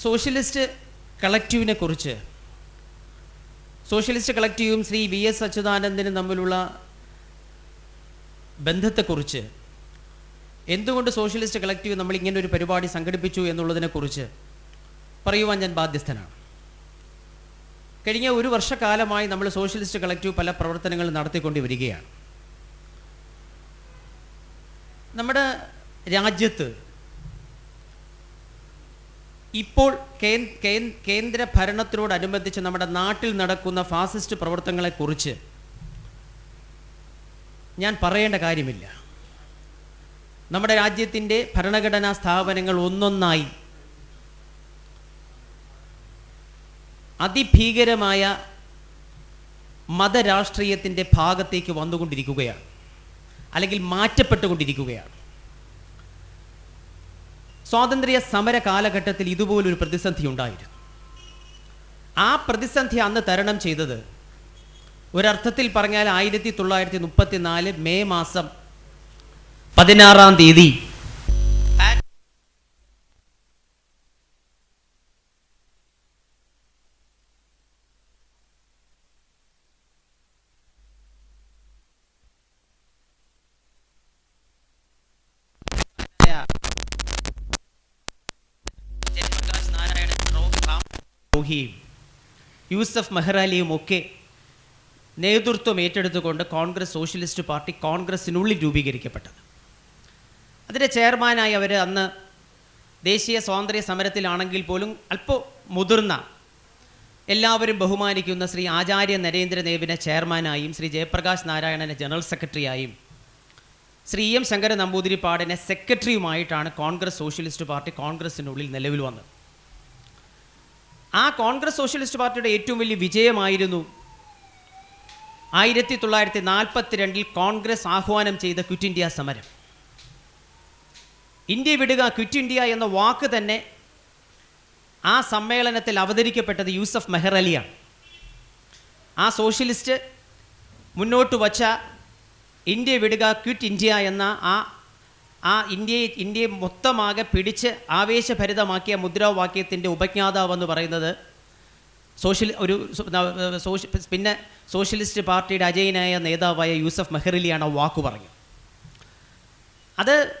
Socialist കളക്റ്റീവിനെ കുറിച്ച്. Socialist കളക്റ്റീവും ശ്രീ വി എസ് അച്യുതാനന്ദനും തമ്മിലുള്ള ബന്ധത്തെക്കുറിച്ച് എന്തുകൊണ്ട് സോഷ്യലിസ്റ്റ് കളക്റ്റീവ് നമ്മൾ ഇങ്ങനെ ഒരു പരിപാടി സംഘടിപ്പിച്ചു എന്നുള്ളതിനെക്കുറിച്ച് പറയുവാൻ ഞാൻ ബാധ്യസ്ഥനാണ്. കഴിഞ്ഞ ഒരു വർഷക്കാലമായി നമ്മൾ സോഷ്യലിസ്റ്റ് കളക്റ്റീവ് പല പ്രവർത്തനങ്ങൾ നടത്തിക്കൊണ്ട് വരികയാണ് നമ്മുടെ രാജ്യത്ത് ഇപ്പോൾ കേന്ദ്ര ഭരണത്തിനോടനുബന്ധിച്ച് നമ്മുടെ നാട്ടിൽ നടക്കുന്ന ഫാസിസ്റ്റ് പ്രവർത്തനങ്ങളെക്കുറിച്ച് ഞാൻ പറയേണ്ട കാര്യമില്ല. നമ്മുടെ രാജ്യത്തിന്റെ ഭരണഘടനാ സ്ഥാപനങ്ങൾ ഒന്നൊന്നായി അതിഭീകരമായ മതരാഷ്ട്രീയത്തിന്റെ ഭാഗത്തേക്ക് വന്നുകൊണ്ടിരിക്കുകയാണ്. അല്ലെങ്കിൽ മാറ്റപ്പെട്ടുകൊണ്ടിരിക്കുകയാണ്. സ്വാതന്ത്ര്യ സമര കാലഘട്ടത്തിൽ ഇതുപോലൊരു പ്രതിസന്ധി ഉണ്ടായിരുന്നു. ആ പ്രതിസന്ധി അന്ന് തരണം ചെയ്തത് ഒരർത്ഥത്തിൽ പറഞ്ഞാൽ ആയിരത്തി തൊള്ളായിരത്തി മുപ്പത്തി നാല് മെയ് മാസം പതിനാറാം തീയതി ജയപ്രകാശ് നാരായണൻ ദ്രോഹിയും യൂസഫ് മെഹ്റാലിയും ഒക്കെ നേതൃത്വം ഏറ്റെടുത്തുകൊണ്ട് കോൺഗ്രസ് സോഷ്യലിസ്റ്റ് പാർട്ടി കോൺഗ്രസിനുള്ളിൽ രൂപീകരിക്കപ്പെട്ടത്. അതിന്റെ ചെയർമാനായി അവർ അന്ന് ദേശീയ സ്വാതന്ത്ര്യ സമരത്തിലാണെങ്കിൽ പോലും അല്പം മുതിർന്ന എല്ലാവരും ബഹുമാനിക്കുന്ന ശ്രീ ആചാര്യ നരേന്ദ്രദേവിനെ ചെയർമാനായും ശ്രീ ജയപ്രകാശ് നാരായണനെ ജനറൽ സെക്രട്ടറിയായും ശ്രീ എം ശങ്കര നമ്പൂതിരിപ്പാടിനെ സെക്രട്ടറിയുമായിട്ടാണ് കോൺഗ്രസ് സോഷ്യലിസ്റ്റ് പാർട്ടി കോൺഗ്രസിനുള്ളിൽ നിലവിൽ വന്നത്. ആ കോൺഗ്രസ് സോഷ്യലിസ്റ്റ് പാർട്ടിയുടെ ഏറ്റവും വലിയ വിജയമായിരുന്നു ആയിരത്തി തൊള്ളായിരത്തി നാൽപ്പത്തിരണ്ടിൽ കോൺഗ്രസ് ആഹ്വാനം ചെയ്ത ക്വിറ്റ് ഇന്ത്യ സമരം. ഇന്ത്യ വിടുക ക്വിറ്റ് ഇന്ത്യ എന്ന വാക്ക് തന്നെ ആ സമ്മേളനത്തിൽ അവതരിക്കപ്പെട്ടത് യൂസഫ് മെഹർ അലിയാണ്. ആ സോഷ്യലിസ്റ്റ് മുന്നോട്ട് വച്ച ഇന്ത്യ വിടുക ക്വിറ്റ് ഇന്ത്യ എന്ന ആ ആ ഇന്ത്യയെ ഇന്ത്യയെ മൊത്തമാകെ പിടിച്ച് ആവേശഭരിതമാക്കിയ മുദ്രാവാക്യത്തിന്റെ ഉപജ്ഞാതാവെന്ന് പറയുന്നത് സോഷ്യൽ ഒരു പിന്നെ സോഷ്യലിസ്റ്റ് പാർട്ടിയുടെ അജയനായ നേതാവായ യൂസഫ് മെഹ്റലിയാണ് ആ വാക്ക് പറഞ്ഞു അത്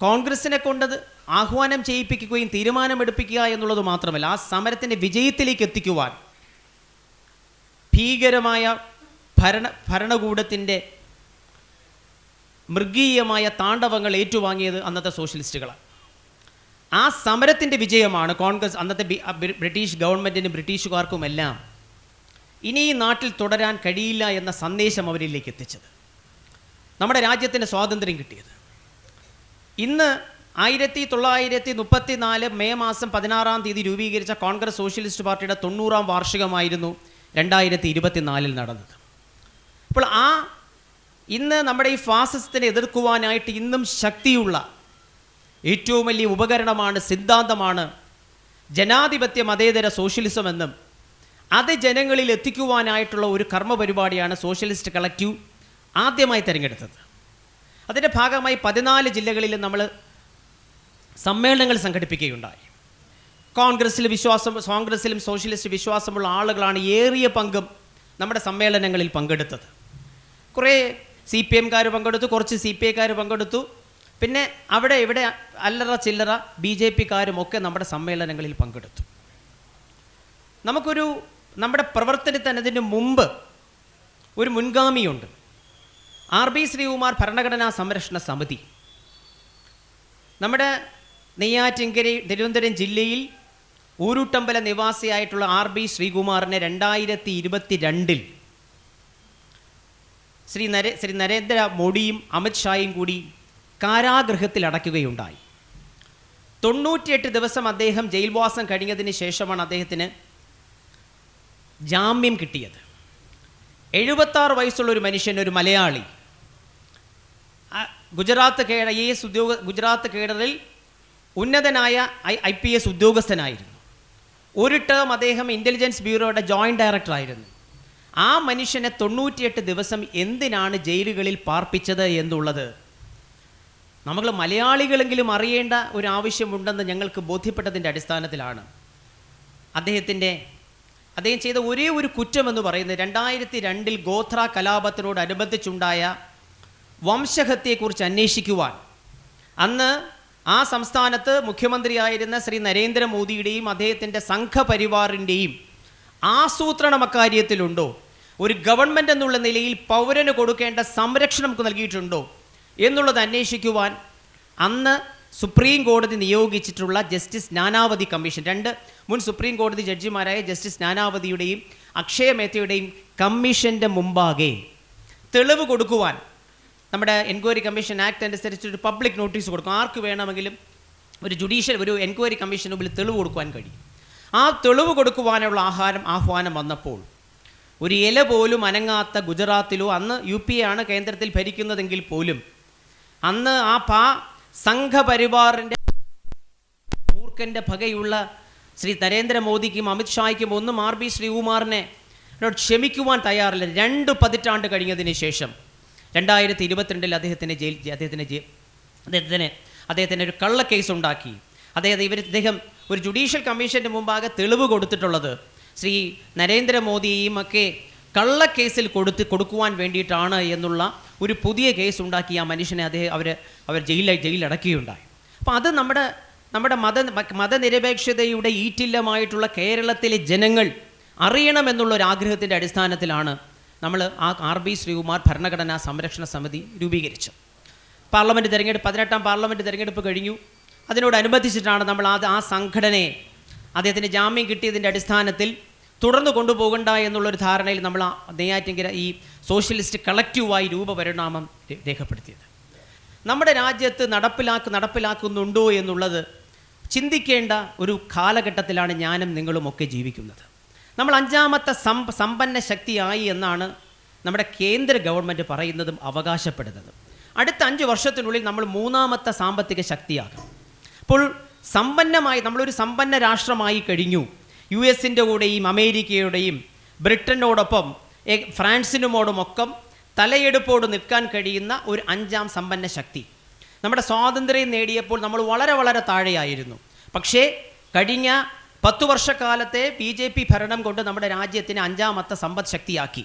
കോൺഗ്രസിനെ കൊണ്ടത് ആഹ്വാനം ചെയ്യിപ്പിക്കുകയും തീരുമാനമെടുപ്പിക്കുക എന്നുള്ളത് മാത്രമല്ല ആ സമരത്തിന്റെ വിജയത്തിലേക്ക് എത്തിക്കുവാൻ ഭീകരമായ ഭരണ ഭരണകൂടത്തിന്റെ മൃഗീയമായ താണ്ഡവങ്ങൾ ഏറ്റുവാങ്ങിയത് അന്നത്തെ സോഷ്യലിസ്റ്റുകളാണ്. ആ സമരത്തിന്റെ വിജയമാണ് കോൺഗ്രസ് അന്നത്തെ ബ്രിട്ടീഷ് ഗവൺമെന്റിനും ബ്രിട്ടീഷുകാർക്കുമെല്ലാം ഇനി ഈ നാട്ടിൽ തുടരാൻ കഴിയില്ല എന്ന സന്ദേശം അവരിലേക്ക് എത്തിച്ചത്. നമ്മുടെ രാജ്യത്തിന് സ്വാതന്ത്ര്യം കിട്ടിയത്. ഇന്ന് ആയിരത്തി തൊള്ളായിരത്തി മുപ്പത്തി നാല് മെയ് മാസം പതിനാറാം തീയതി രൂപീകരിച്ച കോൺഗ്രസ് സോഷ്യലിസ്റ്റ് പാർട്ടിയുടെ തൊണ്ണൂറാം വാർഷികമായിരുന്നു രണ്ടായിരത്തി ഇരുപത്തിനാലിൽ നടന്നത്. അപ്പോൾ ആ ഇന്ന് നമ്മുടെ ഈ ഫാസിസത്തിനെ എതിർക്കുവാനായിട്ട് ഇന്നും ശക്തിയുള്ള ഏറ്റവും വലിയ ഉപകരണമാണ് സിദ്ധാന്തമാണ് ജനാധിപത്യ മതേതര സോഷ്യലിസം എന്നും അത് ജനങ്ങളിൽ എത്തിക്കുവാനായിട്ടുള്ള ഒരു കർമ്മ പരിപാടിയാണ് സോഷ്യലിസ്റ്റ് കളക്റ്റീവ് ആദ്യമായി തിരഞ്ഞെടുത്തത്. അതിന്റെ ഭാഗമായി പതിനാല് ജില്ലകളിൽ നമ്മൾ സമ്മേളനങ്ങൾ സംഘടിപ്പിക്കുകയുണ്ടായി. കോൺഗ്രസ്സിൽ വിശ്വാസം കോൺഗ്രസ്സിലും സോഷ്യലിസ്റ്റ് വിശ്വാസമുള്ള ആളുകളാണ് ഏറിയ പങ്കും നമ്മുടെ സമ്മേളനങ്ങളിൽ പങ്കെടുത്തത്. കുറേ സി പി എംകാർ പങ്കെടുത്തു കുറച്ച് സി പി ഐക്കാർ പങ്കെടുത്തു. പിന്നെ അവിടെ ഇവിടെ അല്ലറ ചില്ലറ ബി ജെ പിക്കാരും ഒക്കെ നമ്മുടെ സമ്മേളനങ്ങളിൽ പങ്കെടുത്തു. നമുക്കൊരു നമ്മുടെ പ്രവർത്തനത്തിന് അതിന് മുമ്പ് ഒരു മുൻഗാമിയുണ്ട്. ആർ ബി ശ്രീകുമാർ ഭരണഘടനാ സംരക്ഷണ സമിതി. നമ്മുടെ നെയ്യാറ്റിങ്കരി തിരുവനന്തപുരം ജില്ലയിൽ ഊരുട്ടമ്പല നിവാസിയായിട്ടുള്ള ആർ ബി ശ്രീകുമാറിനെ രണ്ടായിരത്തി ഇരുപത്തി രണ്ടിൽ ശ്രീ നരേ ശ്രീ നരേന്ദ്ര മോഡിയും അമിത്ഷായും കൂടി കാരാഗൃഹത്തിൽ അടയ്ക്കുകയുണ്ടായി. തൊണ്ണൂറ്റിയെട്ട് ദിവസം അദ്ദേഹം ജയിൽവാസം കഴിഞ്ഞതിന് ശേഷമാണ് അദ്ദേഹത്തിന് ജാമ്യം കിട്ടിയത്. എഴുപത്താറ് വയസ്സുള്ള ഒരു മനുഷ്യൻ ഒരു Malayali. Gujarat cadre I S ഉദ്യോഗ ഗുജറാത്ത് കേഡറിൽ ഉന്നതനായ ഐ ഐ പി എസ് ഉദ്യോഗസ്ഥനായിരുന്നു. ഒരു ടേം അദ്ദേഹം ഇന്റലിജൻസ് ബ്യൂറോയുടെ ജോയിന്റ് ഡയറക്ടറായിരുന്നു ആ മനുഷ്യനെ തൊണ്ണൂറ്റിയെട്ട് ദിവസം എന്തിനാണ് ജയിലുകളിൽ പാർപ്പിച്ചത് എന്നുള്ളത്? നമ്മൾ മലയാളികളെങ്കിലും അറിയേണ്ട ഒരു ആവശ്യമുണ്ടെന്ന് ഞങ്ങൾക്ക് ബോധ്യപ്പെട്ടതിന്റെ അടിസ്ഥാനത്തിലാണ്. അദ്ദേഹത്തിന്റെ അദ്ദേഹം ചെയ്ത ഒരേ ഒരു കുറ്റം എന്ന് പറയുന്നത് രണ്ടായിരത്തി രണ്ടിൽ ഗോത്ര കലാപത്തിനോടനുബന്ധിച്ചുണ്ടായ വംശഹത്യയെക്കുറിച്ച് അന്വേഷിക്കുവാൻ. അന്ന് ആ സംസ്ഥാനത്ത് മുഖ്യമന്ത്രിയായിരുന്ന ശ്രീ നരേന്ദ്രമോദിയുടെയും അദ്ദേഹത്തിന്റെ സംഘപരിവാറിന്റെയും ആസൂത്രണം അക്കാര്യത്തിലുണ്ടോ? ഒരു ഗവൺമെന്റ് എന്നുള്ള നിലയിൽ പൗരന് കൊടുക്കേണ്ട സംരക്ഷണം നമുക്ക് നൽകിയിട്ടുണ്ടോ? എന്നുള്ളത് അന്വേഷിക്കുവാൻ അന്ന് സുപ്രീം കോടതി നിയോഗിച്ചിട്ടുള്ള ജസ്റ്റിസ് നാനാവതി കമ്മീഷൻ രണ്ട് മുൻ സുപ്രീം കോടതി ജഡ്ജിമാരായ ജസ്റ്റിസ് നാനാവതിയുടെയും അക്ഷയ മേത്തയുടെയും കമ്മീഷന്റെ മുമ്പാകെ തെളിവ് കൊടുക്കുവാൻ നമ്മുടെ എൻക്വയറി കമ്മീഷൻ ആക്ട് അനുസരിച്ച് ഒരു പബ്ലിക് നോട്ടീസ് കൊടുക്കും. ആർക്ക് വേണമെങ്കിലും ഒരു ജുഡീഷ്യൽ ഒരു എൻക്വയറി കമ്മീഷന് മുമ്പിൽ തെളിവ് കൊടുക്കുവാൻ കഴിയും. ആ തെളിവ് കൊടുക്കുവാനുള്ള ആഹാരം ആഹ്വാനം വന്നപ്പോൾ ഒരു ഇല പോലും അനങ്ങാത്ത ഗുജറാത്തിലോ അന്ന് യു പി ആണ് കേന്ദ്രത്തിൽ ഭരിക്കുന്നതെങ്കിൽ പോലും അന്ന് ആ പാ സംഘപരിവാറിന്റെ മൂർഖന്റെ ഭകയുള്ള ശ്രീ നരേന്ദ്രമോദിക്കും അമിത്ഷായ്ക്കും ഒന്നും ആർ ബി ശ്രീകുമാറിനെ ക്ഷമിക്കുവാൻ തയ്യാറില്ല. രണ്ട് പതിറ്റാണ്ട് കഴിഞ്ഞതിന് ശേഷം രണ്ടായിരത്തി ഇരുപത്തിരണ്ടിൽ അദ്ദേഹത്തിന് ജയിൽ അദ്ദേഹത്തിന് ജയിൽ അദ്ദേഹത്തിന് അദ്ദേഹത്തിന് ഒരു കള്ളക്കേസ് കേസ് ഉണ്ടാക്കി അദ്ദേഹത്തെ ഇവർ ഇദ്ദേഹം ഒരു ജുഡീഷ്യൽ കമ്മീഷന്റെ മുമ്പാകെ തെളിവ് കൊടുത്തിട്ടുള്ളത്. ശ്രീ നരേന്ദ്രമോദിയെയും ഒക്കെ കള്ളക്കേസിൽ കൊടുത്ത് കൊടുക്കുവാൻ വേണ്ടിയിട്ടാണ് എന്നുള്ള ഒരു പുതിയ കേസ് ഉണ്ടാക്കി ആ മനുഷ്യനെ അദ്ദേഹം അവർ അവർ ജയിലിൽ ജയിലടക്കുകയുണ്ടായി അപ്പോൾ അത് നമ്മുടെ നമ്മുടെ മത മതനിരപേക്ഷതയുടെ ഈറ്റില്ലമായിട്ടുള്ള കേരളത്തിലെ ജനങ്ങൾ അറിയണമെന്നുള്ള ഒരു ആഗ്രഹത്തിന്റെ അടിസ്ഥാനത്തിലാണ് നമ്മൾ ആ ആർ ബി ശ്രീകുമാർ ഭരണഘടനാ സംരക്ഷണ സമിതി രൂപീകരിച്ചത്. പാർലമെന്റ് തിരഞ്ഞെടുപ്പ് പതിനെട്ടാം പാർലമെന്റ് തിരഞ്ഞെടുപ്പ് കഴിഞ്ഞു. അതിനോടനുബന്ധിച്ചിട്ടാണ് നമ്മൾ ആ ആ സംഘടനയെ അദ്ദേഹത്തിന് ജാമ്യം കിട്ടിയതിന്റെ അടിസ്ഥാനത്തിൽ തുടർന്ന് കൊണ്ടുപോകണ്ട എന്നുള്ളൊരു ധാരണയിൽ നമ്മൾ നെയ്യാറ്റിങ്കര ഈ സോഷ്യലിസ്റ്റ് കളക്റ്റീവായി രൂപപരിണാമം രേഖപ്പെടുത്തിയത്. നമ്മുടെ രാജ്യത്ത് നടപ്പിലാക്ക് നടപ്പിലാക്കുന്നുണ്ടോ എന്നുള്ളത് ചിന്തിക്കേണ്ട ഒരു കാലഘട്ടത്തിലാണ് ഞാനും നിങ്ങളും ഒക്കെ ജീവിക്കുന്നത്. നമ്മൾ അഞ്ചാമത്തെ സമ്പ സമ്പന്ന ശക്തിയായി എന്നാണ് നമ്മുടെ കേന്ദ്ര ഗവൺമെന്റ് പറയുന്നതും അവകാശപ്പെടുന്നതും. അടുത്ത അഞ്ച് വർഷത്തിനുള്ളിൽ നമ്മൾ മൂന്നാമത്തെ സാമ്പത്തിക ശക്തിയാകും അപ്പോൾ സമ്പന്നമായി നമ്മളൊരു സമ്പന്ന രാഷ്ട്രമായി കഴിഞ്ഞു. യു എസിന്റെ കൂടെയും അമേരിക്കയുടെയും ബ്രിട്ടനോടൊപ്പം ഫ്രാൻസിനുമോടുമൊക്കെ തലയെടുപ്പോട് നിൽക്കാൻ കഴിയുന്ന ഒരു അഞ്ചാം സമ്പന്ന ശക്തി. നമ്മുടെ സ്വാതന്ത്ര്യം നേടിയപ്പോൾ നമ്മൾ വളരെ വളരെ താഴെയായിരുന്നു. പക്ഷേ കഴിഞ്ഞ പത്തു വർഷക്കാലത്തെ ബി ജെ പി ഭരണം കൊണ്ട് നമ്മുടെ രാജ്യത്തിന് അഞ്ചാമത്തെ സമ്പദ് ശക്തിയാക്കി.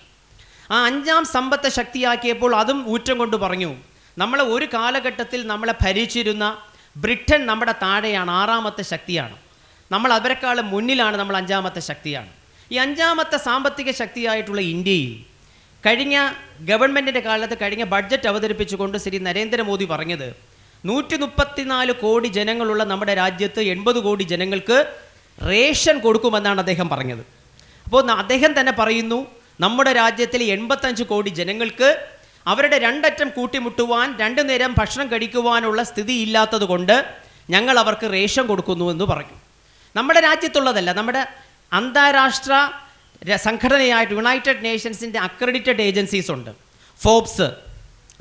ആ അഞ്ചാം സമ്പത്ത് ശക്തിയാക്കിയപ്പോൾ അതും ഊറ്റം കൊണ്ട് പറഞ്ഞു നമ്മളെ ഒരു കാലഘട്ടത്തിൽ നമ്മളെ ഭരിച്ചിരുന്ന ബ്രിട്ടൻ നമ്മുടെ താഴെയാണ് ആറാമത്തെ ശക്തിയാണ്. നമ്മൾ അവരെക്കാളും മുന്നിലാണ് നമ്മൾ അഞ്ചാമത്തെ ശക്തിയാണ്. ഈ അഞ്ചാമത്തെ സാമ്പത്തിക ശക്തിയായിട്ടുള്ള ഇന്ത്യയിൽ കഴിഞ്ഞ ഗവൺമെന്റിന്റെ കാലത്ത് കഴിഞ്ഞ ബഡ്ജറ്റ് അവതരിപ്പിച്ചുകൊണ്ട് ശ്രീ നരേന്ദ്രമോദി പറഞ്ഞത് നൂറ്റി മുപ്പത്തിനാല് കോടി ജനങ്ങളുള്ള നമ്മുടെ രാജ്യത്ത് എൺപത് കോടി ജനങ്ങൾക്ക് റേഷൻ കൊടുക്കുമെന്നാണ് അദ്ദേഹം പറഞ്ഞത്. അപ്പോൾ അദ്ദേഹം തന്നെ പറയുന്നു നമ്മുടെ രാജ്യത്തിലെ എൺപത്തഞ്ച് കോടി ജനങ്ങൾക്ക് അവരുടെ രണ്ടറ്റം കൂട്ടിമുട്ടുവാൻ രണ്ടു നേരം ഭക്ഷണം കഴിക്കുവാനുള്ള സ്ഥിതി ഇല്ലാത്തത് കൊണ്ട് ഞങ്ങൾ അവർക്ക് റേഷൻ കൊടുക്കുന്നു എന്ന് പറഞ്ഞു. നമ്മുടെ രാജ്യത്തുള്ളതല്ല നമ്മുടെ അന്താരാഷ്ട്ര സംഘടനയായിട്ട് യുണൈറ്റഡ് നേഷൻസിന്റെ അക്രഡിറ്റഡ് ഏജൻസീസ് ഉണ്ട്. ഫോബ്സ്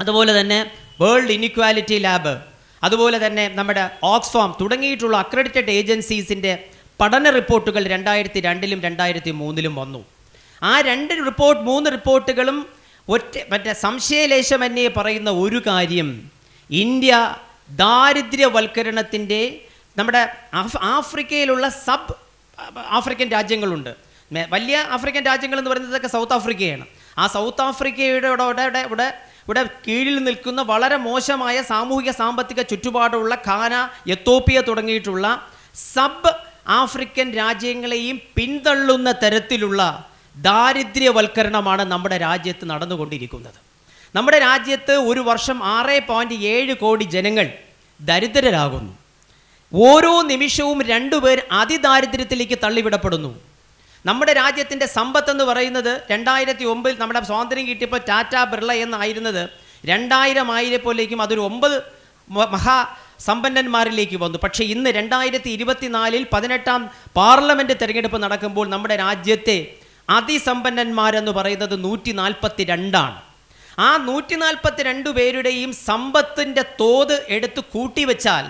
അതുപോലെ തന്നെ വേൾഡ് ഇനിക്വാലിറ്റി ലാബ് അതുപോലെ തന്നെ നമ്മുടെ ഓക്സ്ഫാം തുടങ്ങിയിട്ടുള്ള അക്രഡിറ്റഡ് ഏജൻസീസിന്റെ പഠന റിപ്പോർട്ടുകൾ രണ്ടായിരത്തി രണ്ടിലും രണ്ടായിരത്തി മൂന്നിലും വന്നു. ആ രണ്ട് റിപ്പോർട്ട് മൂന്ന് റിപ്പോർട്ടുകളും ഒറ്റ മറ്റേ സംശയലേശമന്യേ പറയുന്ന ഒരു കാര്യം ഇന്ത്യ ദാരിദ്ര്യവൽക്കരണത്തിന്റെ നമ്മുടെ ആഫ് ആഫ്രിക്കയിലുള്ള സബ് ആഫ്രിക്കൻ രാജ്യങ്ങളുണ്ട്. വലിയ ആഫ്രിക്കൻ രാജ്യങ്ങൾ എന്ന് പറയുന്നതൊക്കെ സൗത്ത് ആഫ്രിക്കയാണ്. ആ സൗത്ത് ആഫ്രിക്കയുടെ ഇവിടെ ഇവിടെ ഇവിടെ ഇവിടെ കീഴിൽ നിൽക്കുന്ന വളരെ മോശമായ സാമൂഹിക സാമ്പത്തിക ചുറ്റുപാടുള്ള ഖാന എത്തോപ്പിയ തുടങ്ങിയിട്ടുള്ള സബ് ആഫ്രിക്കൻ രാജ്യങ്ങളെയും പിന്തള്ളുന്ന തരത്തിലുള്ള ദാരിദ്ര്യവൽക്കരണമാണ് നമ്മുടെ രാജ്യത്ത് നടന്നുകൊണ്ടിരിക്കുന്നത്. നമ്മുടെ രാജ്യത്ത് ഒരു വർഷം ആറ് പോയിന്റ് ഏഴ് കോടി ജനങ്ങൾ ദരിദ്രരാകുന്നു. ഓരോ നിമിഷവും രണ്ടുപേർ അതിദാരിദ്ര്യത്തിലേക്ക് തള്ളിവിടപ്പെടുന്നു. നമ്മുടെ രാജ്യത്തിന്റെ സമ്പത്ത് എന്ന് പറയുന്നത് രണ്ടായിരത്തി ഒമ്പതിൽ നമ്മുടെ സ്വാതന്ത്ര്യം കിട്ടിയപ്പോൾ ടാറ്റ ബിർള എന്നായിരുന്നത് രണ്ടായിരം ആയിരപ്പോലേക്കും അതൊരു ഒമ്പത് മഹാ സമ്പന്നന്മാരിലേക്ക് വന്നു. പക്ഷേ ഇന്ന് രണ്ടായിരത്തി ഇരുപത്തിനാലിൽ പതിനെട്ടാം പാർലമെന്റ് തിരഞ്ഞെടുപ്പ് നടക്കുമ്പോൾ നമ്മുടെ രാജ്യത്തെ അതിസമ്പന്നന്മാരെന്ന് പറയുന്നത് നൂറ്റി നാൽപ്പത്തി രണ്ടാണ് ആ നൂറ്റി നാൽപ്പത്തി രണ്ട് പേരുടെയും സമ്പത്തിന്റെ തോത് എടുത്ത് കൂട്ടിവെച്ചാൽ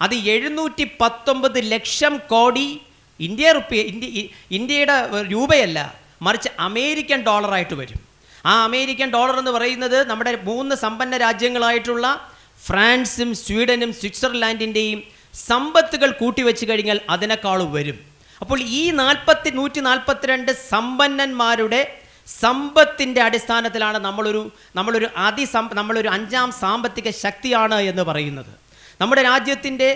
അത് എഴുന്നൂറ്റി പത്തൊമ്പത് ലക്ഷം കോടി ഇന്ത്യ റുപ്യ ഇന്ത്യ ഇന്ത്യയുടെ രൂപയല്ല മറിച്ച് അമേരിക്കൻ ഡോളറായിട്ട് വരും. ആ അമേരിക്കൻ ഡോളർ എന്ന് പറയുന്നത് നമ്മുടെ മൂന്ന് സമ്പന്ന രാജ്യങ്ങളായിട്ടുള്ള ഫ്രാൻസും സ്വീഡനും സ്വിറ്റ്സർലാൻഡിന്റെയും സമ്പത്തുകൾ കൂട്ടിവെച്ച് കഴിഞ്ഞാൽ അതിനേക്കാളും വരും. അപ്പോൾ ഈ നാൽപ്പത്തി നൂറ്റി നാൽപ്പത്തിരണ്ട് സമ്പന്നന്മാരുടെ സമ്പത്തിന്റെ അടിസ്ഥാനത്തിലാണ് നമ്മളൊരു നമ്മളൊരു അതിസം നമ്മളൊരു അഞ്ചാം സാമ്പത്തിക ശക്തിയാണ് എന്ന് പറയുന്നത്. നമ്മുടെ രാജ്യത്തിന്റെ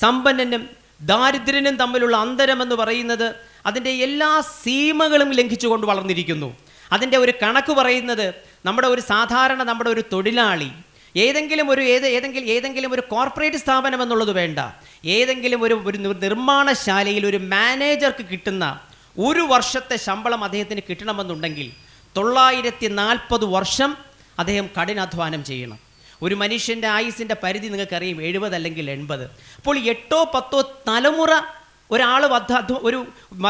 സമ്പന്നനും ദാരിദ്ര്യനും തമ്മിലുള്ള അന്തരം എന്ന് പറയുന്നത് അതിന്റെ എല്ലാ സീമകളും ലംഘിച്ചുകൊണ്ട് വളർന്നിരിക്കുന്നു. അതിന്റെ ഒരു കണക്ക് പറയുന്നത് നമ്മുടെ ഒരു സാധാരണ നമ്മുടെ ഒരു തൊഴിലാളി ഏതെങ്കിലും ഒരു ഏത് ഏതെങ്കിലും ഏതെങ്കിലും ഒരു കോർപ്പറേറ്റ് സ്ഥാപനം എന്നുള്ളത് വേണ്ട. ഏതെങ്കിലും ഒരു ഒരു നിർമ്മാണശാലയിൽ ഒരു മാനേജർക്ക് കിട്ടുന്ന ഒരു വർഷത്തെ ശമ്പളം അദ്ദേഹത്തിന് കിട്ടണമെന്നുണ്ടെങ്കിൽ തൊള്ളായിരത്തി നാൽപ്പത് വർഷം അദ്ദേഹം കഠിനാധ്വാനം ചെയ്യണം. ഒരു മനുഷ്യന്റെ ആയുസിന്റെ പരിധി നിങ്ങൾക്കറിയും എഴുപത് അല്ലെങ്കിൽ എൺപത്. അപ്പോൾ എട്ടോ പത്തോ തലമുറ ഒരാൾ ഒരു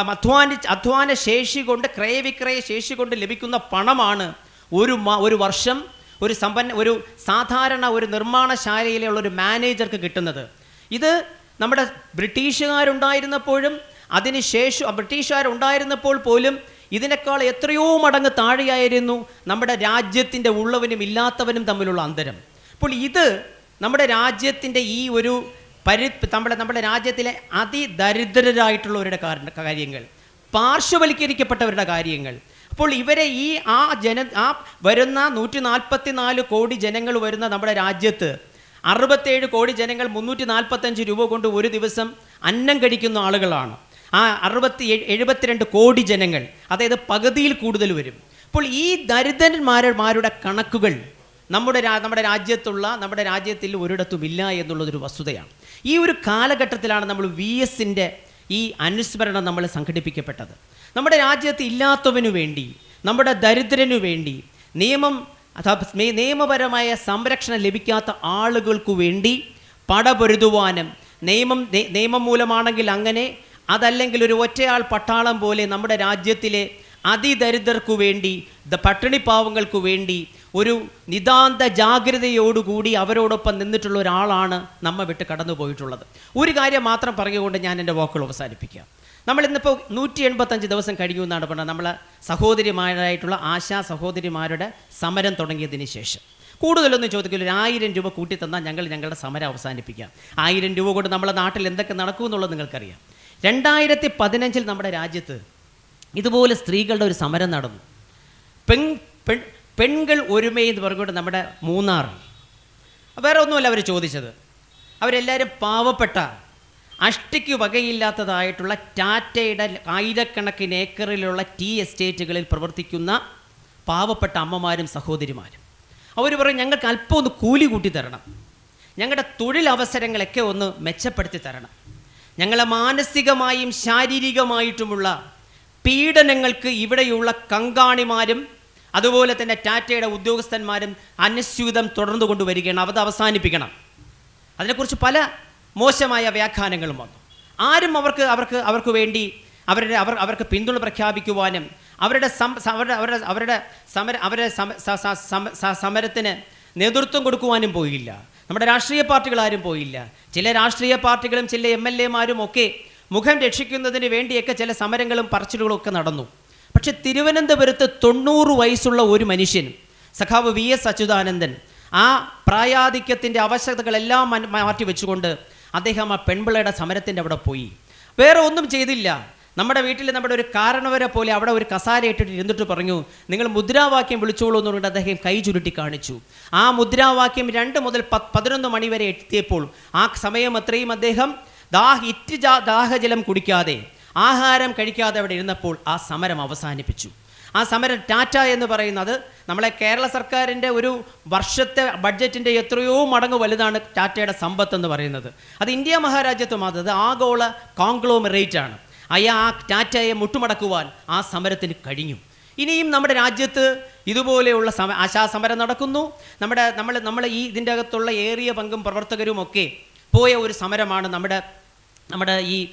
അധ്വാനി അധ്വാന ശേഷി കൊണ്ട് ക്രയവിക്രയ ശേഷി കൊണ്ട് ലഭിക്കുന്ന പണമാണ് ഒരു ഒരു വർഷം ഒരു സമ്പന്ന ഒരു സാധാരണ ഒരു നിർമ്മാണശാലയിലുള്ള ഒരു മാനേജർക്ക് കിട്ടുന്നത്. ഇത് നമ്മുടെ ബ്രിട്ടീഷുകാരുണ്ടായിരുന്നപ്പോഴും അതിനുശേഷം ബ്രിട്ടീഷുകാരുണ്ടായിരുന്നപ്പോൾ പോലും ഇതിനേക്കാൾ എത്രയോ മടങ്ങ് താഴെയായിരുന്നു നമ്മുടെ രാജ്യത്തിന്റെ ഉള്ളവനും ഇല്ലാത്തവനും തമ്മിലുള്ള അന്തരം. അപ്പോൾ ഇത് നമ്മുടെ രാജ്യത്തിന്റെ ഈ ഒരു പരി നമ്മുടെ നമ്മുടെ രാജ്യത്തിലെ അതിദരിദ്രരായിട്ടുള്ളവരുടെ കാര- കാര്യങ്ങൾ പാർശ്വവൽക്കരിക്കപ്പെട്ടവരുടെ കാര്യങ്ങൾ. അപ്പോൾ ഇവരെ ഈ ആ ജന ആ വരുന്ന നൂറ്റി നാൽപ്പത്തി നാല് കോടി ജനങ്ങൾ വരുന്ന നമ്മുടെ രാജ്യത്ത് അറുപത്തേഴ് കോടി ജനങ്ങൾ മുന്നൂറ്റി നാൽപ്പത്തഞ്ച് രൂപ കൊണ്ട് ഒരു ദിവസം അന്നം കഴിക്കുന്ന ആളുകളാണ്. ആ അറുപത്തി എഴ്- എഴുപത്തിരണ്ട് കോടി ജനങ്ങൾ അതായത് പകുതിയിൽ കൂടുതൽ വരും. അപ്പോൾ ഈ ദരിദ്രന്മാരുടെ കണക്കുകൾ നമ്മുടെ നമ്മുടെ രാജ്യത്തുള്ള നമ്മുടെ രാജ്യത്തിൽ ഒരിടത്തും ഇല്ല എന്നുള്ളതൊരു വസ്തുതയാണ്. ഈ ഒരു കാലഘട്ടത്തിലാണ് നമ്മൾ വി എസിന്റെ ഈ അനുസ്മരണം നമ്മൾ സംഘടിപ്പിക്കപ്പെട്ടത്. നമ്മുടെ രാജ്യത്ത് ഇല്ലാത്തവനു വേണ്ടി നമ്മുടെ ദരിദ്രനു വേണ്ടി നിയമം നിയമപരമായ സംരക്ഷണം ലഭിക്കാത്ത ആളുകൾക്കു വേണ്ടി പടപൊരുതുവാനും നിയമം നിയമം മൂലമാണെങ്കിൽ അങ്ങനെ അതല്ലെങ്കിൽ ഒരു ഒറ്റയാൾ പട്ടാളം പോലെ നമ്മുടെ രാജ്യത്തിലെ അതിദരിദ്രർക്കു വേണ്ടി ദ പട്ടിണിപ്പാവങ്ങൾക്കു വേണ്ടി ഒരു നിതാന്ത ജാഗ്രതയോടുകൂടി അവരോടൊപ്പം നിന്നിട്ടുള്ള ഒരാളാണ് നമ്മെ വിട്ട് കടന്നു പോയിട്ടുള്ളത് ഒരു കാര്യം മാത്രം പറഞ്ഞുകൊണ്ട് ഞാൻ എന്റെ വാക്കുകൾ അവസാനിപ്പിക്കാം. നമ്മൾ ഇന്നിപ്പോൾ നൂറ്റി എൺപത്തഞ്ച് ദിവസം കഴിഞ്ഞു എന്നാണ് പറഞ്ഞത്. നമ്മൾ സഹോദരിമാരായിട്ടുള്ള ആശാ സഹോദരിമാരുടെ സമരം തുടങ്ങിയതിന് ശേഷം. കൂടുതലൊന്നും ചോദിക്കില്ല. ഒരു ആയിരം രൂപ കൂട്ടി തന്നാൽ ഞങ്ങൾ ഞങ്ങളുടെ സമരം അവസാനിപ്പിക്കാം. ആയിരം രൂപ കൊണ്ട് നമ്മുടെ നാട്ടിൽ എന്തൊക്കെ നടക്കും എന്നുള്ളത് നിങ്ങൾക്കറിയാം. രണ്ടായിരത്തി പതിനഞ്ചിൽ നമ്മുടെ രാജ്യത്ത് ഇതുപോലെ സ്ത്രീകളുടെ ഒരു സമരം നടന്നു. പെൺ പെൺ പെൺകൾ ഒരുമയെന്ന് പറഞ്ഞുകൊണ്ട് നമ്മുടെ മൂന്നാർ. വേറെ ഒന്നുമല്ല അവർ ചോദിച്ചത്. അവരെല്ലാവരും പാവപ്പെട്ട അഷ്ടിക്ക് വകയില്ലാത്തതായിട്ടുള്ള ടാറ്റയുടെ ആയിരക്കണക്കിന് ഏക്കറിലുള്ള ടീ എസ്റ്റേറ്റുകളിൽ പ്രവർത്തിക്കുന്ന പാവപ്പെട്ട അമ്മമാരും സഹോദരിമാരും. അവർ പറയും ഞങ്ങൾക്ക് അല്പം ഒന്ന് കൂലി കൂട്ടി തരണം. ഞങ്ങളുടെ തൊഴിലവസരങ്ങളൊക്കെ ഒന്ന് മെച്ചപ്പെടുത്തി തരണം. ഞങ്ങളെ മാനസികമായും ശാരീരികമായിട്ടുമുള്ള പീഡനങ്ങൾക്ക് ഇവിടെയുള്ള കങ്കാണിമാരും അതുപോലെ തന്നെ ടാറ്റയുടെ ഉദ്യോഗസ്ഥന്മാരും അനുസ്യൂതം തുടർന്നു കൊണ്ടുവരികയാണ് അവത് അവസാനിപ്പിക്കണം അതിനെക്കുറിച്ച് പല മോശമായ വ്യാഖ്യാനങ്ങളും വന്നു. ആരും അവർക്ക് അവർക്ക് അവർക്ക് വേണ്ടി അവരുടെ അവർ അവർക്ക് പിന്തുണ പ്രഖ്യാപിക്കുവാനും അവരുടെ അവരുടെ അവരുടെ അവരുടെ സമര അവരുടെ സമരത്തിന് നേതൃത്വം കൊടുക്കുവാനും പോയില്ല. നമ്മുടെ രാഷ്ട്രീയ പാർട്ടികൾ ആരും പോയില്ല. ചില രാഷ്ട്രീയ പാർട്ടികളും ചില എം എൽ എമാരും ഒക്കെ മുഖം രക്ഷിക്കുന്നതിന് വേണ്ടിയൊക്കെ ചില സമരങ്ങളും പറച്ചിലുകളും ഒക്കെ നടന്നു. പക്ഷേ തിരുവനന്തപുരത്ത് തൊണ്ണൂറ് വയസ്സുള്ള ഒരു മനുഷ്യൻ സഖാവ് വി എസ് അച്യുതാനന്ദൻ ആ പ്രായാധിക്യത്തിന്റെ ആവശ്യകതകളെല്ലാം മാറ്റി വെച്ചുകൊണ്ട് അദ്ദേഹം ആ പെൺപിള്ളയുടെ സമരത്തിന്റെ അവിടെ പോയി. വേറെ ഒന്നും ചെയ്തില്ല. നമ്മുടെ വീട്ടിൽ നമ്മുടെ ഒരു കാരണവരെ പോലെ അവിടെ ഒരു കസാര ഇട്ടിട്ട് ഇരുന്നിട്ട് പറഞ്ഞു നിങ്ങൾ മുദ്രാവാക്യം വിളിച്ചോളൂ എന്ന് പറഞ്ഞിട്ട് അദ്ദേഹം കൈ ചുരുട്ടി കാണിച്ചു. ആ മുദ്രാവാക്യം രണ്ട് മുതൽ പതിനൊന്ന് മണി വരെ എത്തിയപ്പോൾ ആ സമയം അത്രയും അദ്ദേഹം ദാഹ ഇറ്റ് ദാഹജലം കുടിക്കാതെ ആഹാരം കഴിക്കാതെ അവിടെ ഇരുന്നപ്പോൾ ആ സമരം അവസാനിപ്പിച്ചു. ആ സമരം ടാറ്റ എന്ന് പറയുന്നത് നമ്മളെ കേരള സർക്കാരിന്റെ ഒരു വർഷത്തെ ബഡ്ജറ്റിന്റെ എത്രയോ മടങ്ങ് വലുതാണ് ടാറ്റയുടെ സമ്പത്ത് എന്ന് പറയുന്നത്. അത് ഇന്ത്യ മഹാരാജ്യത്ത് മാത്രം അത് ആഗോള കോൺഗ്ലോമറേറ്റ് ആണ് അയാ ആ ടാറ്റയെ മുട്ടുമടക്കുവാൻ ആ സമരത്തിന് കഴിഞ്ഞു. ഇനിയും നമ്മുടെ രാജ്യത്ത് ഇതുപോലെയുള്ള സമ ആശാസമരം നടക്കുന്നു. നമ്മുടെ നമ്മൾ നമ്മൾ ഈ ഇതിന്റെ അകത്തുള്ള ഏറിയ പങ്കും പ്രവർത്തകരും ഒക്കെ പോയ ഒരു സമരമാണ് നമ്മുടെ നമ്മുടെ ഈ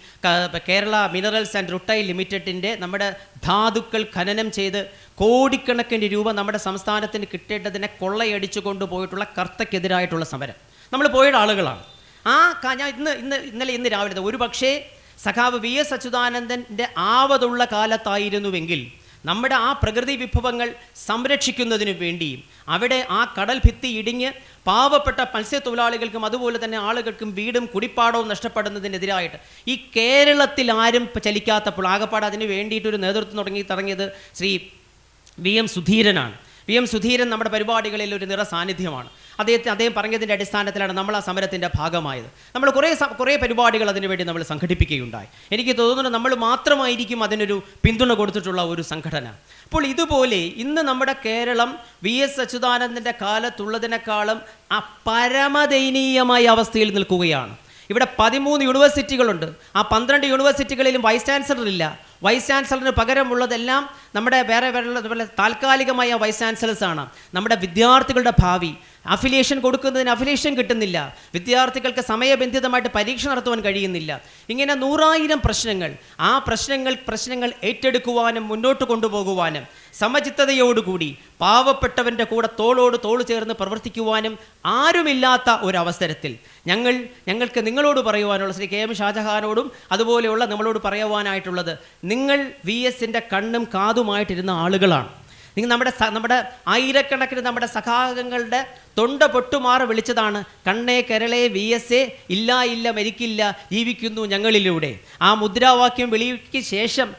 കേരള മിനറൽസ് ആൻഡ് റുട്ടൈൽ ലിമിറ്റഡിന്റെ നമ്മുടെ ധാതുക്കൾ ഖനനം ചെയ്ത് കോടിക്കണക്കിന് രൂപ നമ്മുടെ സംസ്ഥാനത്തിന് കിട്ടേണ്ടതിനെ കൊള്ളയടിച്ചു കൊണ്ടുപോയിട്ടുള്ള കർത്തക്കെതിരായിട്ടുള്ള സമരം. നമ്മൾ പോയ ആളുകളാണ്. ആ ഞാൻ ഇന്ന് ഇന്ന് ഇന്നലെ ഇന്ന് രാവിലെ ഒരു പക്ഷേ സഖാവ് വി എസ് അച്യുതാനന്ദന്റെ ആവതുള്ള കാലത്തായിരുന്നുവെങ്കിൽ നമ്മുടെ ആ പ്രകൃതി വിഭവങ്ങൾ സംരക്ഷിക്കുന്നതിനു വേണ്ടിയും അവിടെ ആ കടൽ ഭിത്തി ഇടിഞ്ഞ് പാവപ്പെട്ട മത്സ്യത്തൊഴിലാളികൾക്കും അതുപോലെ തന്നെ ആളുകൾക്കും വീടും കുടിപ്പാടവും നഷ്ടപ്പെടുന്നതിനെതിരായിട്ട് ഈ കേരളത്തിൽ ആരും ചലിക്കാത്തപ്പോൾ ആകപ്പാട് അതിന് വേണ്ടിയിട്ടൊരു നേതൃത്വം തുടങ്ങി തുടങ്ങിയത് ശ്രീ വി എം സുധീരനാണ്. വി എം സുധീരൻ നമ്മുടെ പരിപാടികളിൽ ഒരു നിറ സാന്നിധ്യമാണ് അദ്ദേഹത്തെ അദ്ദേഹം പറഞ്ഞതിന്റെ അടിസ്ഥാനത്തിലാണ് നമ്മൾ ആ സമരത്തിന്റെ ഭാഗമായത്. നമ്മൾ കുറേ കുറേ പരിപാടികൾ അതിനുവേണ്ടി നമ്മൾ സംഘടിപ്പിക്കുകയുണ്ടായി. എനിക്ക് തോന്നുന്നു നമ്മൾ മാത്രമായിരിക്കും അതിനൊരു പിന്തുണ കൊടുത്തിട്ടുള്ള ഒരു സംഘടന. അപ്പോൾ ഇതുപോലെ ഇന്ന് നമ്മുടെ കേരളം വി എസ് അച്യുതാനന്ദന്റെ കാലത്തുള്ളതിനേക്കാളും അപരമദയനീയമായ പരമദയനീയമായ അവസ്ഥയിൽ നിൽക്കുകയാണ്. ഇവിടെ പതിമൂന്ന് യൂണിവേഴ്സിറ്റികളുണ്ട്. ആ പന്ത്രണ്ട് യൂണിവേഴ്സിറ്റികളിലും വൈസ് ചാൻസലർ ഇല്ല വൈസ് ചാൻസലറിന് പകരമുള്ളതെല്ലാം നമ്മുടെ വേറെ വേറെ താൽക്കാലികമായ വൈസ് ചാൻസലേഴ്സാണ്. നമ്മുടെ വിദ്യാർത്ഥികളുടെ ഭാവി അഫിലിയേഷൻ കൊടുക്കുന്നതിന് അഫിലിയേഷൻ കിട്ടുന്നില്ല. വിദ്യാർത്ഥികൾക്ക് സമയബന്ധിതമായിട്ട് പരീക്ഷ നടത്തുവാൻ കഴിയുന്നില്ല. ഇങ്ങനെ നൂറായിരം പ്രശ്നങ്ങൾ ആ പ്രശ്നങ്ങൾ പ്രശ്നങ്ങൾ ഏറ്റെടുക്കുവാനും മുന്നോട്ട് കൊണ്ടുപോകുവാനും സമചിത്തതയോടുകൂടി പാവപ്പെട്ടവന്റെ കൂടെ തോളോട് തോൾ ചേർന്ന് പ്രവർത്തിക്കുവാനും ആരുമില്ലാത്ത ഒരവസരത്തിൽ ഞങ്ങൾ ഞങ്ങൾക്ക് നിങ്ങളോട് പറയുവാനുള്ള ശ്രീ കെ എം ഷാജഹാനോടും അതുപോലെയുള്ള നമ്മളോട് പറയുവാനായിട്ടുള്ളത് നിങ്ങൾ വി എസിന്റെ കണ്ണും കാതുമായിട്ടിരുന്ന ആളുകളാണ്. നിങ്ങൾ നമ്മുടെ നമ്മുടെ ആയിരക്കണക്കിന് നമ്മുടെ സഖാകങ്ങളുടെ തൊണ്ട പൊട്ടുമാറി വിളിച്ചതാണ്. കണ്ണേ കരളെ വി എസ് എ ഇല്ല ഇല്ല മരിക്കില്ല ജീവിക്കുന്നു ഞങ്ങളിലൂടെ. ആ മുദ്രാവാക്യം വിളിക്ക് ശേഷം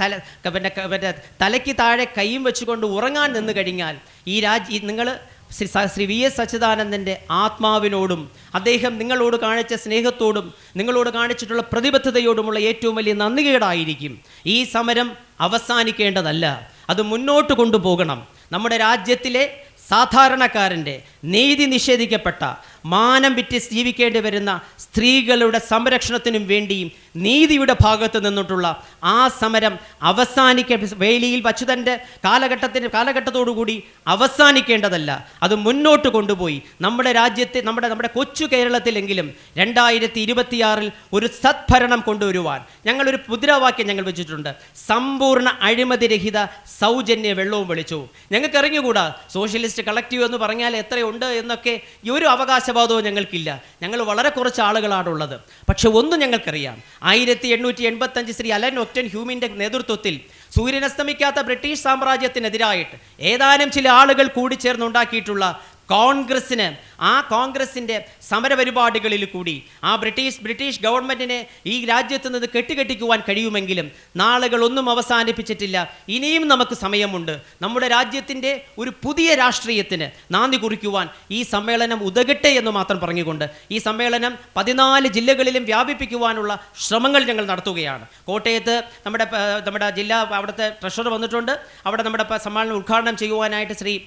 തല പിന്നെ പിന്നെ തലയ്ക്ക് താഴെ കൈയും വെച്ചുകൊണ്ട് ഉറങ്ങാൻ നിന്ന് കഴിഞ്ഞാൽ ഈ രാജ്യ നിങ്ങൾ ശ്രീ ശ്രീ വി എസ് അച്യുതാനന്ദന്റെ ആത്മാവിനോടും അദ്ദേഹം നിങ്ങളോട് കാണിച്ച സ്നേഹത്തോടും നിങ്ങളോട് കാണിച്ചിട്ടുള്ള പ്രതിബദ്ധതയോടുമുള്ള ഏറ്റവും വലിയ നന്ദികേടായിരിക്കും. ഈ സമരം അവസാനിക്കേണ്ടതല്ല. അത് മുന്നോട്ട് കൊണ്ടുപോകണം. നമ്മുടെ രാജ്യത്തിലെ സാധാരണക്കാരന്റെ നീതി നിഷേധിക്കപ്പെട്ട മാനം വിറ്റ് ജീവിക്കേണ്ടി വരുന്ന സ്ത്രീകളുടെ സംരക്ഷണത്തിനും വേണ്ടിയും നീതിയുടെ ഭാഗത്ത് നിന്നിട്ടുള്ള ആ സമരം അവസാനിക്ക വേലിയിൽ വച്ചുതന്റെ കാലഘട്ടത്തിന് കാലഘട്ടത്തോടുകൂടി അവസാനിക്കേണ്ടതല്ല. അത് മുന്നോട്ട് കൊണ്ടുപോയി. നമ്മുടെ രാജ്യത്തെ നമ്മുടെ നമ്മുടെ കൊച്ചു കേരളത്തിലെങ്കിലും രണ്ടായിരത്തി ഇരുപത്തിയാറിൽ ഒരു സത്ഭരണം കൊണ്ടുവരുവാൻ ഞങ്ങളൊരു മുദ്രാവാക്യം ഞങ്ങൾ വെച്ചിട്ടുണ്ട്. സമ്പൂർണ അഴിമതിരഹിത സൗജന്യ വെള്ളവും വിളിച്ചു ഞങ്ങൾക്ക് അറിഞ്ഞുകൂടാ സോഷ്യലിസ്റ്റ് കളക്റ്റീവ് എന്ന് പറഞ്ഞാൽ എത്രയുണ്ട് എന്നൊക്കെ ഈ ഒരു അവകാശവാദവും ഞങ്ങൾക്കില്ല. ഞങ്ങൾ വളരെ കുറച്ച് ആളുകളാണുള്ളത് പക്ഷെ ഒന്നും ഞങ്ങൾക്കറിയാം. ആയിരത്തി എണ്ണൂറ്റി എൺപത്തഞ്ച് ശ്രീ അലൻ ഒക്ടൻ ഹ്യൂമിന്റെ നേതൃത്വത്തിൽ സൂര്യനസ്തമിക്കാത്ത ബ്രിട്ടീഷ് സാമ്രാജ്യത്തിനെതിരായിട്ട് ഏതാനും ചില ആളുകൾ കൂടിച്ചേർന്നുണ്ടാക്കിയിട്ടുള്ള കോൺഗ്രസ്സിന് ആ കോൺഗ്രസിന്റെ സമരപരിപാടികളിൽ കൂടി ആ ബ്രിട്ടീഷ് ബ്രിട്ടീഷ് ഗവൺമെന്റിനെ ഈ രാജ്യത്ത് നിന്ന് കെട്ടുകെട്ടിക്കുവാൻ കഴിയുമെങ്കിലും നാളുകൾ ഒന്നും അവസാനിപ്പിച്ചിട്ടില്ല. ഇനിയും നമുക്ക് സമയമുണ്ട്. നമ്മുടെ രാജ്യത്തിന്റെ ഒരു പുതിയ രാഷ്ട്രീയത്തിന് നാന്ദി കുറിക്കുവാൻ ഈ സമ്മേളനം ഉതകട്ടെ എന്ന് മാത്രം പറഞ്ഞുകൊണ്ട് ഈ സമ്മേളനം പതിനാല് ജില്ലകളിലും വ്യാപിപ്പിക്കുവാനുള്ള ശ്രമങ്ങൾ ഞങ്ങൾ നടത്തുകയാണ്. കോട്ടയത്ത് നമ്മുടെ നമ്മുടെ ജില്ലാ അവിടുത്തെ ട്രഷറർ വന്നിട്ടുണ്ട്. അവിടെ നമ്മുടെ സമ്മേളനം ഉദ്ഘാടനം ചെയ്യുവാനായിട്ട് ശ്രീ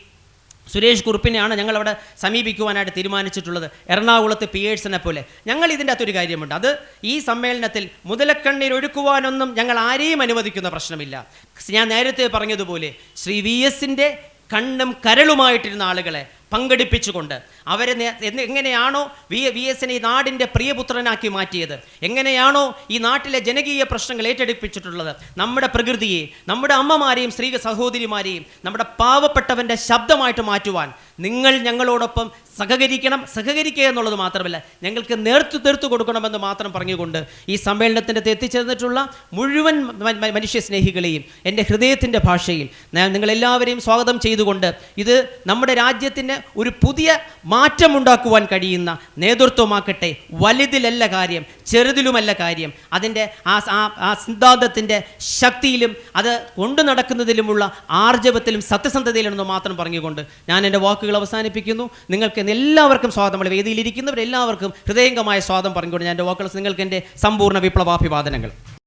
സുരേഷ് കുറുപ്പിനെയാണ് ഞങ്ങൾ അവിടെ സമീപിക്കുവാനായിട്ട് തീരുമാനിച്ചിട്ടുള്ളത്. എറണാകുളത്ത് പിയേഴ്സിനെ പോലെ. ഞങ്ങൾ ഇതിന്റെ അകത്തൊരു കാര്യമുണ്ട്. അത് ഈ സമ്മേളനത്തിൽ മുതലക്കണ്ണീർ ഒഴുക്കുവാനൊന്നും ഞങ്ങൾ ആരെയും അനുവദിക്കുന്ന പ്രശ്നമില്ല. ഞാൻ നേരത്തെ പറഞ്ഞതുപോലെ ശ്രീ വി എസിന്റെ കണ്ണും കരളുമായിട്ടിരുന്ന ആളുകളെ പങ്കെടുപ്പിച്ചുകൊണ്ട് അവരെ എങ്ങനെയാണോ വി വി എസിനെ ഈ നാടിന്റെ പ്രിയപുത്രനാക്കി മാറ്റിയത്? എങ്ങനെയാണോ ഈ നാട്ടിലെ ജനകീയ പ്രശ്നങ്ങൾ ഏറ്റെടുപ്പിച്ചിട്ടുള്ളത്? നമ്മുടെ പ്രകൃതിയെ നമ്മുടെ അമ്മമാരെയും സ്ത്രീ സഹോദരിമാരെയും നമ്മുടെ പാവപ്പെട്ടവന്റെ ശബ്ദമായിട്ട് മാറ്റുവാൻ നിങ്ങൾ ഞങ്ങളോടൊപ്പം സഹകരിക്കണം സഹകരിക്കുക എന്നുള്ളത് മാത്രമല്ല ഞങ്ങൾക്ക് നേർത്തു തീർത്തു കൊടുക്കണമെന്ന് മാത്രം പറഞ്ഞുകൊണ്ട് ഈ സമ്മേളനത്തിന്റെ എത്തിച്ചേർന്നിട്ടുള്ള മുഴുവൻ മനുഷ്യ സ്നേഹികളെയും എന്റെ ഹൃദയത്തിന്റെ ഭാഷയിൽ നിങ്ങളെല്ലാവരെയും സ്വാഗതം ചെയ്തുകൊണ്ട് ഇത് നമ്മുടെ രാജ്യത്തിന് ഒരു പുതിയ മാറ്റമുണ്ടാക്കുവാൻ കഴിയുന്ന നേതൃത്വമാക്കട്ടെ. വലുതിലല്ല കാര്യം ചെറുതിലുമല്ല കാര്യം. അതിന്റെ ആ ആ- സിദ്ധാന്തത്തിന്റെ ശക്തിയിലും അത് കൊണ്ടു നടക്കുന്നതിലുമുള്ള ആർജവത്തിലും സത്യസന്ധതയിലും മാത്രം പറഞ്ഞുകൊണ്ട് ഞാൻ എന്റെ വാക്കുകൾ അവസാനിപ്പിക്കുന്നു. നിങ്ങൾക്ക് എല്ലാവർക്കും നമ്മുടെ വേദിയിലിരിക്കുന്നവരെല്ലാവർക്കും ഹൃദയംഗമായ സ്വാദം പറഞ്ഞുകൊണ്ട് ഞാൻ എന്റെ വാക്കുകൾ നിങ്ങൾക്ക് എന്റെ സമ്പൂർണ വിപ്ലവാഭിവാദനങ്ങൾ.